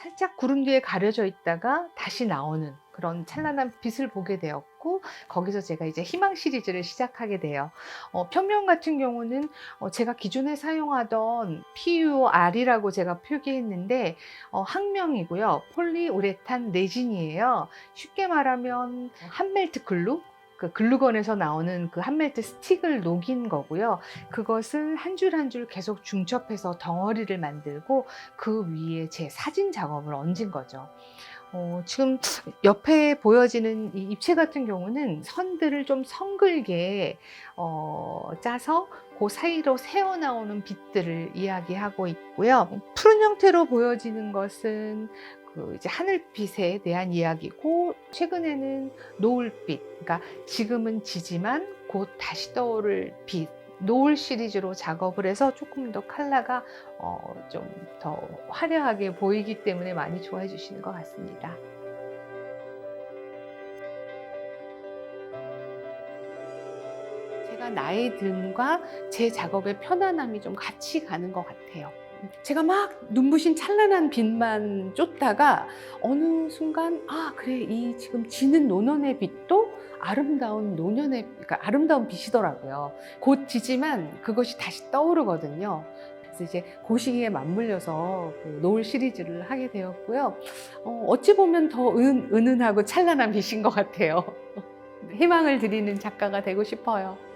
살짝 구름 뒤에 가려져 있다가 다시 나오는 그런 찬란한 빛을 보게 되었고 거기서 제가 이제 희망 시리즈를 시작하게 돼요. 어, 평면 같은 경우는 어, 제가 기존에 사용하던 PUR이라고 제가 표기했는데 어, 학명이고요. 폴리우레탄 레진이에요. 쉽게 말하면 한멜트 글루 그 글루건에서 나오는 그 한멜트 스틱을 녹인 거고요. 그것을 한줄 한 줄 계속 중첩해서 덩어리를 만들고 그 위에 제 사진 작업을 얹은 거죠. 어, 지금 옆에 보여지는 이 입체 같은 경우는 선들을 좀 성글게 어, 짜서 그 사이로 새어 나오는 빛들을 이야기하고 있고요. 푸른 형태로 보여지는 것은 그 이제 하늘빛에 대한 이야기고 최근에는 노을빛, 그러니까 지금은 지지만 곧 다시 떠오를 빛. 노을 시리즈로 작업을 해서 조금 더 컬러가 어, 좀 더 화려하게 보이기 때문에 많이 좋아해 주시는 것 같습니다. 제가 나의 듦과 제 작업의 편안함이 좀 같이 가는 것 같아요. 제가 막 눈부신 찬란한 빛만 쫓다가 어느 순간 아 그래 이 지금 지는 노년의 빛도 아름다운 노년의 그러니까 아름다운 빛이더라고요. 곧 지지만 그것이 다시 떠오르거든요. 그래서 이제 그 시기에 맞물려서 그 노을 시리즈를 하게 되었고요. 어, 어찌 보면 더 은, 은은하고 찬란한 빛인 것 같아요. 희망을 드리는 작가가 되고 싶어요.